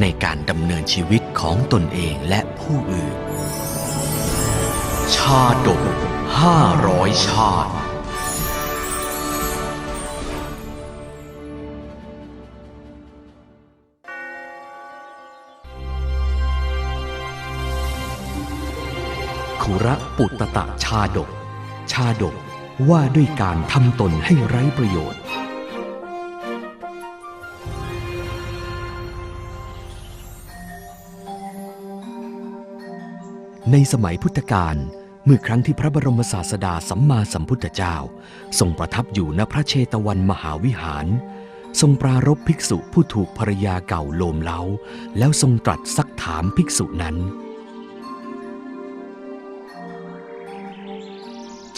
ในการดำเนินชีวิตของตนเองและผู้อื่น ชาดกห้าร้อยชาติคุระปุตตะชาดก ชาดกว่าด้วยการทำตนให้ไร้ประโยชน์ ในสมัยพุทธกาลเมื่อครั้งที่พระบรมศาสดาสัมมาสัมพุทธเจ้า ทรงประทับอยู่ณพระเชตวันมหาวิหาร ทรงปรารบภิกษุผู้ถูกภรรยาเก่าโลมเล้า แล้วทรงตรัสซักถามภิกษุนั้น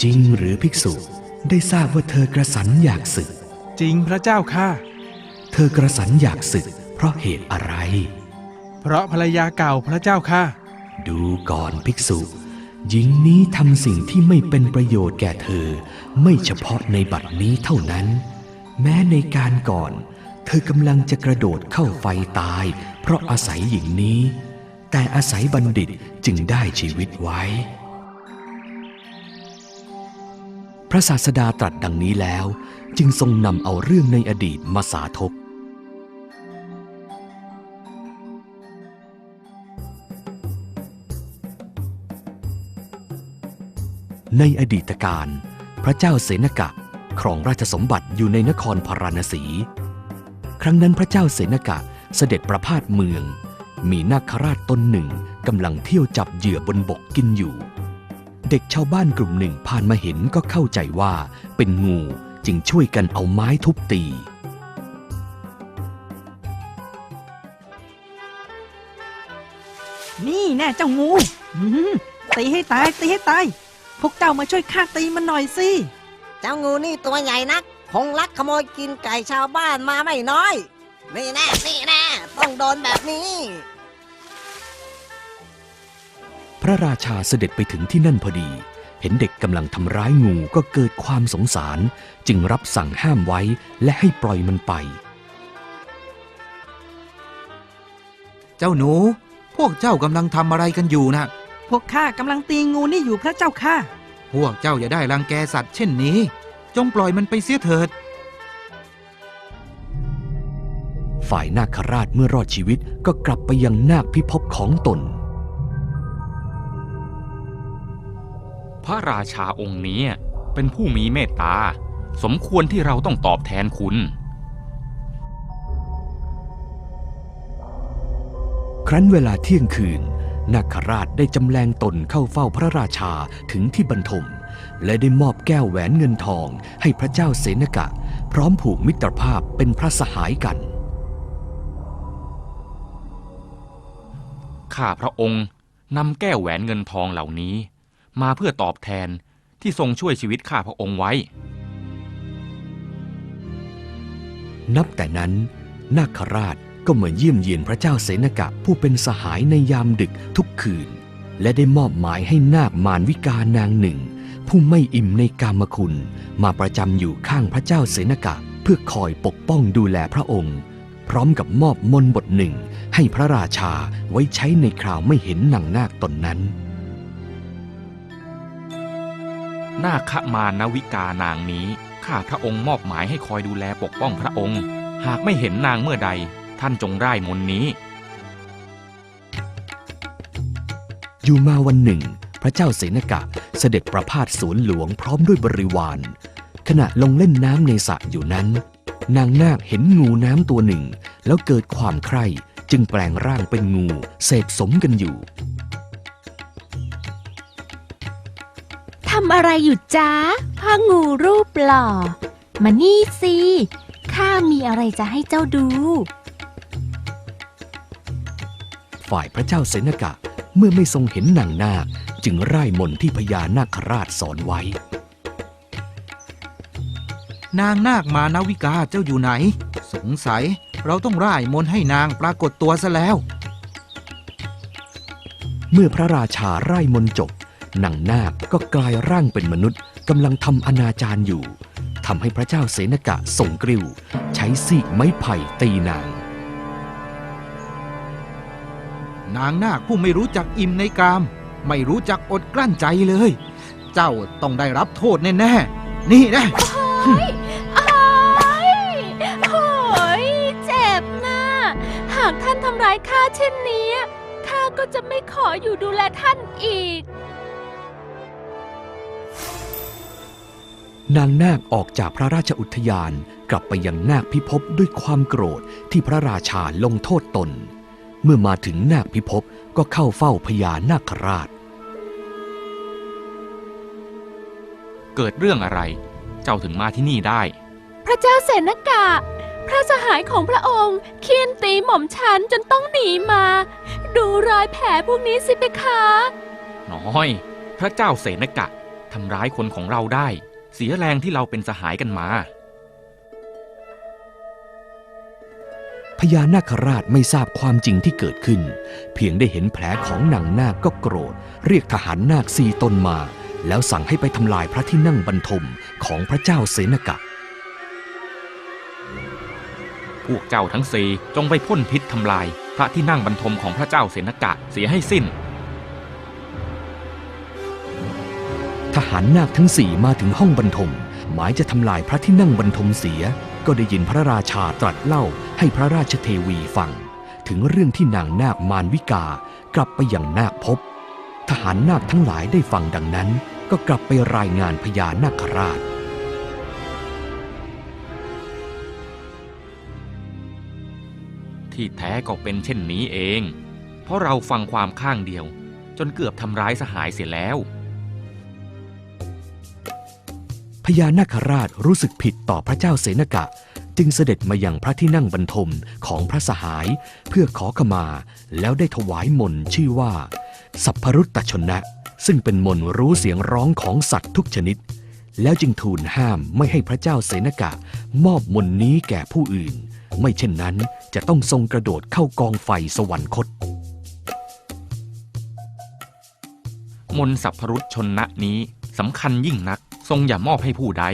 จริงหรือภิกษุได้ทราบว่าเธอกระสันอยากศึก จริงพระเจ้าค่ะ เธอกระสันอยากศึก เพราะเหตุอะไร เพราะภรรยาเก่าพระเจ้าค่ะ ดูก่อนภิกษุ หญิงนี้ทำสิ่งที่ไม่เป็นประโยชน์แก่เธอ ไม่เฉพาะในบัดนี้เท่านั้น แม้ในการก่อน เธอกำลังจะกระโดดเข้าไฟตาย เพราะอาศัยหญิงนี้ แต่อาศัยบัณฑิตจึงได้ชีวิตไว้ พระศาสดาตรัสดังนี้แล้ว จึงทรงนำเอาเรื่องในอดีตมาสาธก ในอดีตการ พระเจ้าเสนกะครองราชสมบัติอยู่ในนครพาราณสี ครั้งนั้นพระเจ้าเสนกะเสด็จประพาสเมือง มีนาคราชตนหนึ่งกำลังเที่ยวจับเหยื่อบนบกกินอยู่ เด็กชาวบ้านกลุ่มหนึ่งผ่านมาเห็นก็เข้าใจว่าเป็นงูจึงช่วยกันเอาไม้ทุบตีนี่แน่เจ้างูตีให้ตายตีให้ตาย พวกเจ้ามาช่วยข้าตีมันหน่อยสิ เจ้างูนี่ตัวใหญ่นัก คงลักขโมยกินไก่ชาวบ้านมาไม่น้อย นี่แน่นี่แน่ต้องโดนแบบนี้ พระราชาเสด็จไปถึงที่นั่นพอดี เห็นเด็กกำลังทำร้ายงูก็เกิดความสงสาร จึงรับสั่งห้ามไว้และให้ปล่อยมันไป เจ้าหนู พวกเจ้ากำลังทำอะไรกันอยู่นะพ วกข้ากำลังตีงูนี่อยู่พระเจ้าค่ะ พวกเจ้าอย่าได้รังแกสัตว์เช่นนี้ จงปล่อยมันไปเสียเถิด ฝ่ายนาคราชเมื่อรอดชีวิตก็กลับไปยังนาคพิภพของตน พระราชาองค์นี้เป็นผู้มีเมตตา สมควรที่เราต้องตอบแทนคุณ ครั้นเวลาเที่ยงคืน นาคราชได้จำแรงตนเข้าเฝ้าพระราชาถึงที่บรรทม และได้มอบแก้วแหวนเงินทองให้พระเจ้าเสนกะ พร้อมผูกมิตรภาพเป็นพระสหายกัน ข้าพระองค์นำแก้วแหวนเงินทองเหล่านี้ มาเพื่อตอบแทนที่ทรงช่วยชีวิตข้าพระองค์ไว้ นับแต่นั้นนาคราช ก็เหมาเยี่ยมเยียนพระเจ้าเสนกะผู้เป็นสหายในยามดึกทุกคืน และได้มอบหมายให้นาคมารวิกานางหนึ่ง ผู้ไม่อิ่มในกามคุณ มาประจำอยู่ข้างพระเจ้าเสนกะ เพื่อคอยปกป้องดูแลพระองค์ พร้อมกับมอบมนบทหนึ่ง ให้พระราชาไว้ใช้ในคราวไม่เห็นนางนาคตนนั้น นาคมานวิกานางนี้ข้าพระองค์มอบหมายให้คอยดูแลปกป้องพระองค์ หากไม่เห็นนางเมื่อใด ท่านจงร่ายมนต์นี้ อยู่มาวันหนึ่ง พระเจ้าเสนกะเสด็จประพาสสวนหลวงพร้อมด้วยบริวาร ขณะลงเล่นน้ำในสระอยู่นั้น นางนาคเห็นงูน้ำตัวหนึ่ง แล้วเกิดความใคร่จึงแปลงร่างเป็นงูเสพสมกันอยู่ทำอะไรอยู่จ้าพ่องูรูปหล่อ มานี่สิ ข้ามีอะไรจะให้เจ้าดู ฝ่ายพระเจ้าเสนกะ เมื่อไม่ทรงเห็นนางนาคจึงร่ายมนต์ที่พญานาคราชสอนไว้ นางนาคมานาวิกาเจ้าอยู่ไหน สงสัยเราต้องร่ายมนต์ให้นางปรากฏตัวซะแล้ว เมื่อพระราชาไร่มนต์จบนางนาคก็กลายร่างเป็นมนุษย์กำลังทำอนาจารอยู่ทำให้พระเจ้าเสนกะส่งกริ้ว ใช้ซีกไม้ไผ่ตีนาง นางนาคผู้ไม่รู้จักอิ่มในกาม ไม่รู้จักอดกลั้นใจเลย เจ้าต้องได้รับโทษแน่ๆ นี่นะอ้ายโหยเจ็บนะหากท่านทำร้ายข้าเช่นนี้ ข้าก็จะไม่ขออยู่ดูแลท่านอีก นางนาคออกจากพระราชอุทยานกลับไปยังนาคพิภพด้วยความโกรธที่พระราชาลงโทษตน เมื่อมาถึงนาคพิภพก็เข้าเฝ้าพญานาคราช เกิดเรื่องอะไร เจ้าถึงมาที่นี่ได้ พระเจ้าเสนกะ พระสหายของพระองค์เคียนตีหม่อมฉันจนต้องหนีมา ดูรอยแผลพวกนี้สิเพคะ น้อย พระเจ้าเสนกะทำร้ายคนของเราได้ เสียแรงที่เราเป็นสหายกันมา ญานาคราชไม่ทราบความจริงที่เกิดขึ้น เพียงได้เห็นแผลของนางนาคก็โกรธ เรียกทหารนาคสี่ตนมา แล้วสั่งให้ไปทำลายพระที่นั่งบรรทมของพระเจ้าเสนกะ พวกเจ้าทั้งสี่จงไปพ่นพิษทำลาย พระที่นั่งบรรทมของพระเจ้าเสนกะเสียให้สิ้น ทหารนาคทั้งสี่มาถึงห้องบรรทม หมายจะทำลายพระที่นั่งบรรทมเสีย ก็ได้ยินพระราชาตรัสเล่า ให้พระราชเทวีฟัง ถึงเรื่องที่นางนาคมารวิกากลับไปยังนาคพบ ทหารนาคทั้งหลายได้ฟังดังนั้น ก็กลับไปรายงานพญานาคราชที่แท้ก็เป็นเช่นนี้เอง เพราะเราฟังความข้างเดียว จนเกือบทำร้ายสหายเสียแล้ว พญานาคราชรู้สึกผิดต่อพระเจ้าเสนกะ จึงเสด็จมาอยังพระที่นั่งบรรทมของพระสหายเพื่อขอขมา แล้วได้ถวายมนชื่อว่า สัพพรุตตชนะ ซึ่งเป็นมนรู้เสียงร้องของสัตว์ทุกชนิด แล้วจึงทูลห้ามไม่ให้พระเจ้าเสนกะ มอบมนนี้แก่ผู้อื่น ไม่เช่นนั้นจะต้องทรงกระโดดเข้ากองไฟสวรรคต มนสัพพรุษชนะนี้สำคัญยิ่งนัก ทรงอย่ามอบให้ผู้ใด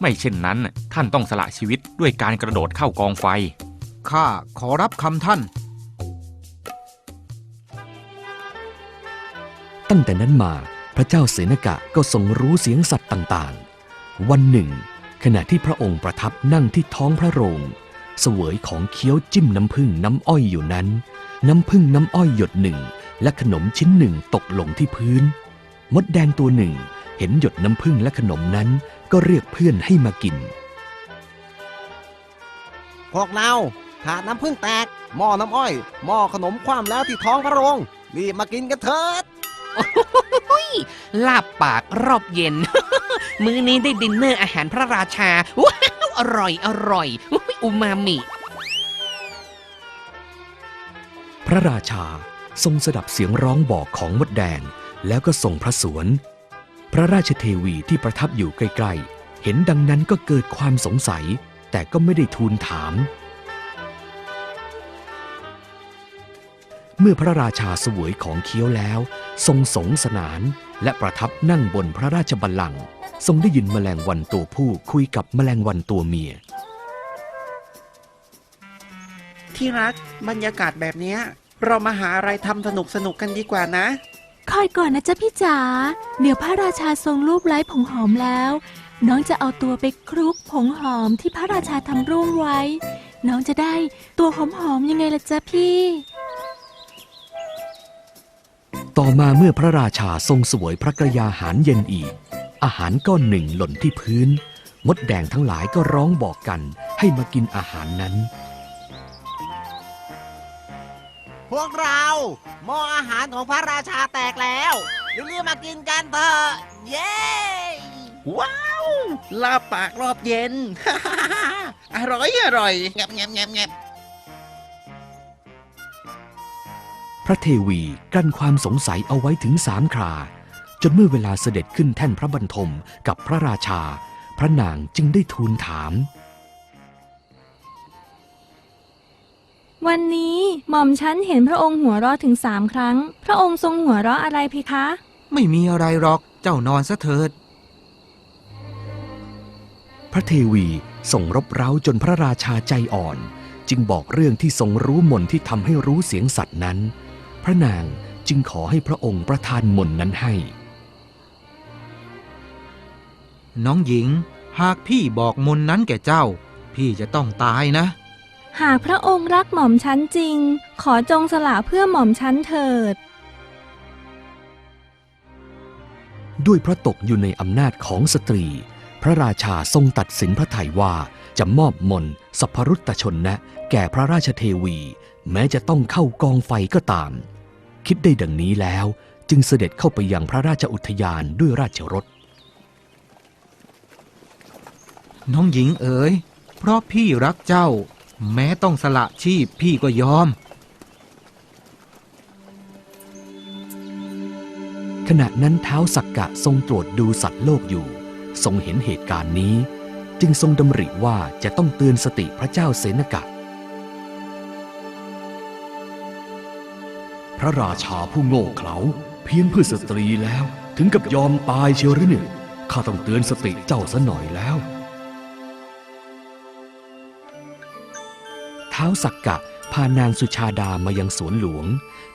ไม่เช่นนั้นท่านต้องสละชีวิตด้วยการกระโดดเข้ากองไฟ ข้าขอรับคำท่าน ตั้งแต่นั้นมาพระเจ้าเสนกะก็ทรงรู้เสียงสัตว์ต่างๆ วันหนึ่ง ขณะที่พระองค์ประทับนั่งที่ท้องพระโรงเสวยของเคี้ยวจิ้มน้ำผึ้งน้ำอ้อยอยู่นั้น น้ำผึ้งน้ำอ้อยหยดหนึ่ง และขนมชิ้นหนึ่งตกลงที่พื้น มดแดงตัวหนึ่ง เห็นหยดน้ำผึ้งและขนมนั้นก็เรียกเพื่อนให้มากิน พวกเราขาดน้ำพึ่งแตก หม้อน้ำอ้อย หม้อขนมคว่ำแล้วที่ท้องพระโรงรีบมากินกันเถิด ลาบปากรอบเย็น มื้อนี้ได้ดินเนอร์อาหารพระราชาว้าวอร่อยอร่อยอุ๊ยอูมามิ พระราชาทรงสดับเสียงร้องบอกของมดแดง แล้วก็ส่งพระสวน พระราชเทวีที่ประทับอยู่ใกล้ๆ เห็นดังนั้นก็เกิดความสงสัย แต่ก็ไม่ได้ทูลถาม เมื่อพระราชาเสวยของเคี้ยวแล้ว ทรงสงสนานและประทับนั่งบนพระราชบัลลังก์ทรงได้ยินแมลงวันตัวผู้คุยกับแมลงวันตัวเมีย ที่รักบรรยากาศแบบเนี้ย เรามาหาอะไรทำสนุกสนุกๆกันดีกว่านะ คอยก่อนนะจ๊ะพี่จ๋า เดี๋ยวพระราชาทรงรูปไล้ผงหอมแล้ว น้องจะเอาตัวไปคลุกผงหอมที่พระราชาทำร่วงไว้ น้องจะได้ตัวหอมๆยังไงล่ะจ๊ะพี่ ต่อมาเมื่อพระราชาทรงสวยพระกระยาหารเย็นอีก อาหารก้อนหนึ่งหล่นที่พื้น มดแดงทั้งหลายก็ร้องบอกกันให้มากินอาหารนั้น พวกเราหม้ออาหารของพระราชาแตกแล้วรีบๆมากินกันเถอะเย้ ว้าว ลาบปากรอบเย็น อร่อยอร่อยแงบแงบแงบแงบพพระเทวีกลั้นความสงสัยเอาไว้ถึงสามครา จนเมื่อเวลาเสด็จขึ้นแท่นพระบรรทมกับพระราชา พระนางจึงได้ทูลถาม วันนี้หม่อมฉันเห็นพระองค์หัวเราะถึงสามครั้ง พระองค์ทรงหัวเราะอะไรเพคะ ไม่มีอะไรหรอกเจ้านอนซะเถิด พระเทวีส่งรบเร้าจนพระราชาใจอ่อน จึงบอกเรื่องที่ทรงรู้มนต์ที่ทำให้รู้เสียงสัตว์นั้น พระนางจึงขอให้พระองค์ประทานมนต์นั้นให้ น้องหญิง หากพี่บอกมนต์นั้นแก่เจ้า พี่จะต้องตายนะ หากพระองค์รักหม่อมฉันจริง ขอจงสละเพื่อหม่อมฉันเถิด ด้วยเพราะตกอยู่ในอำนาจของสตรี พระราชาทรงตัดสินพระไถยว่าจะมอบมนต์สัพพรุตตชนนะ แก่พระราชเทวี แม้จะต้องเข้ากองไฟก็ตาม คิดได้ดังนี้แล้วจึงเสด็จเข้าไปยังพระราชอุทยานด้วยราชรถ น้องหญิงเอ๋ยเพราะพี่รักเจ้า แม้ต้องสละชีพพี่ก็ยอม ขณะนั้นเท้าสักกะทรงตรวจดูสัตว์โลกอยู่ ทรงเห็นเหตุการณ์นี้ จึงทรงดำริว่าจะต้องเตือนสติพระเจ้าเสนกะ พระราชาผู้โง่เขลาเพียงเพื่อสตรีแล้วถึงกับยอมตายเชียวหรือเนี่ยข้าต้องเตือนสติเจ้าซะหน่อยแล้ว ท้าวสักกะพานางสุชาดามายังสวนหลวง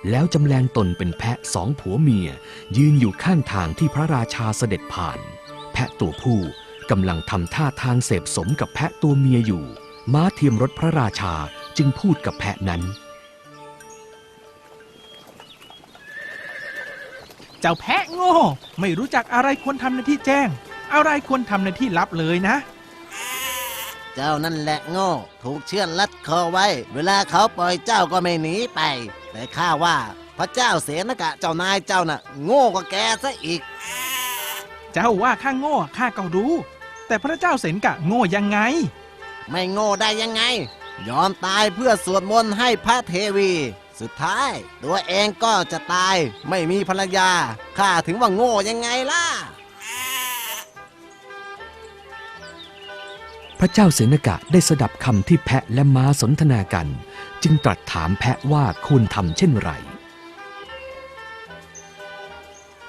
แล้วจำแรงตนเป็นแพะสองผัวเมีย ยืนอยู่ข้างทางที่พระราชาเสด็จผ่าน แพะตัวผู้กำลังทำท่าทางเสพสมกับแพะตัวเมียอยู่ ม้าเทียมรถพระราชาจึงพูดกับแพะนั้น เจ้าแพะโง่ ไม่รู้จักอะไรควรทำในที่แจ้ง อะไรควรทำในที่ลับเลยนะ เจ้านั่นแหละโง่ ถูกเชือนลัดคอไว้ เวลาเขาปล่อยเจ้าก็ไม่หนีไป แต่ข้าว่าพระเจ้าเสนกะเจ้านายเจ้าน่ะ โง่กว่าแกซะอีก เจ้าว่าข้าโง่ข้าก็รู้ แต่พระเจ้าเสนกะโง่ยังไง ไม่โง่ได้ยังไง ยอมตายเพื่อสวดมนต์ให้พระเทวี สุดท้ายตัวเองก็จะตายไม่มีภรรยาข้าถึงว่าโง่ยังไงล่ะ ระเจ้าเสนกะได้สดับคำที่แพะและม้าสนทนากัน จึงตรัสถามแพะว่าควรทำเช่นไร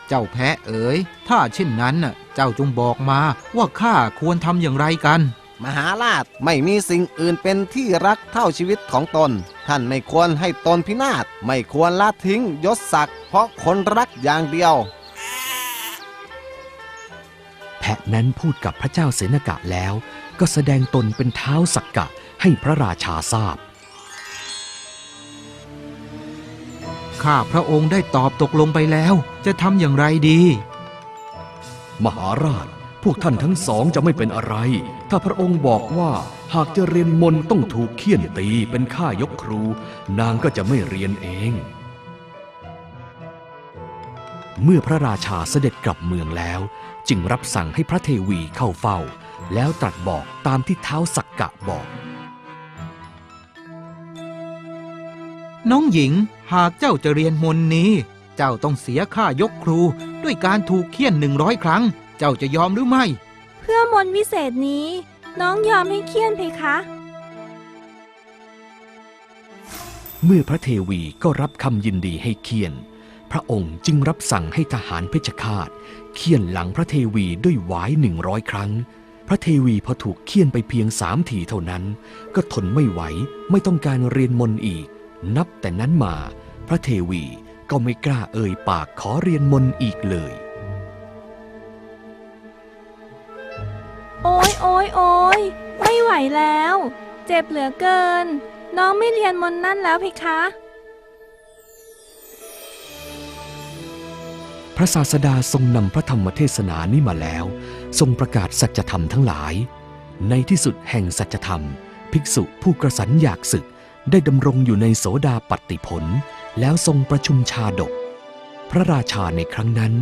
เจ้าแพะเอ๋ย ถ้าเช่นนั้นน่ะเจ้าจงบอกมาว่าข้าควรทำอย่างไรกัน มหาราชไม่มีสิ่งอื่นเป็นที่รักเท่าชีวิตของตน ท่านไม่ควรให้ตนพินาศไม่ควรละทิ้งยศศักดิ์เพราะคนรักอย่างเดียว แพะนั้นพูดกับพระเจ้าเสนกะแล้ว ก็แสดงตนเป็นเท้าสักกะให้พระราชาทราบ ข้าพระองค์ได้ตอบตกลงไปแล้ว จะทำอย่างไรดี มหาราช พวกท่านทั้งสองจะไม่เป็นอะไร ถ้าพระองค์บอกว่าหากจะเรียนมนต์ต้องถูกเคี่ยนตีเป็นข้ายกครู นางก็จะไม่เรียนเอง เมื่อพระราชาเสด็จกลับเมืองแล้ว จึงรับสั่งให้พระเทวีเข้าเฝ้า แล้วตรัสบอกตามที่เท้าสักกะบอก น้องหญิงหากเจ้าจะเรียนมนต์นี้ เจ้าต้องเสียค่ายกครูด้วยการถูกเคี่ยนหนึ่งร้อยครั้ง เจ้าจะยอมหรือไม่ เพื่อมนต์วิเศษนี้ น้องยอมให้เคี่ยนเพคะ เมื่อพระเทวีก็รับคำยินดีให้เคียนพ ระองค์จึงรับสั่งให้ทหารเพชฌฆาตเคี่ยนหลังพระเทวีด้วยหวายหนึ่งร้อยครั้ง พระเทวีพอถูกเคี่ยนไปเพียงสามทีเท่านั้น ก็ทนไม่ไหวไม่ต้องการเรียนมนต์อีก นับแต่นั้นมา พระเทวีก็ไม่กล้าเอ่ยปากขอเรียนมนต์อีกเลย โอ้ยโอ้ยโอ้ยไม่ไหวแล้ว เจ็บเหลือเกิน น้องไม่เรียนมนต์นั่นแล้วเพคะ พระศาสดาทรงนำพระธรรมเทศนานี้มาแล้ว ทรงประกาศสัจธรรมทั้งหลาย ในที่สุดแห่งสัจธรรม ภิกษุผู้กระสันอยากศึกได้ดำรงอยู่ในโสดาปัตติผล แล้วทรงประชุมชาดก พระราชาในครั้งนั้น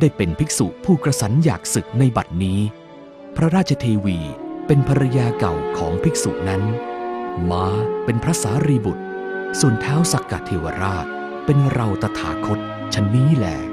ได้เป็นภิกษุผู้กระสันอยากศึกในบัดนี้ พระราชเทวีเป็นภรรยาเก่าของภิกษุนั้นม้าเป็นพระสารีบุตร ส่วนเท้าสักกะเทวราช เป็นเราตถาคตชนนี้แหละ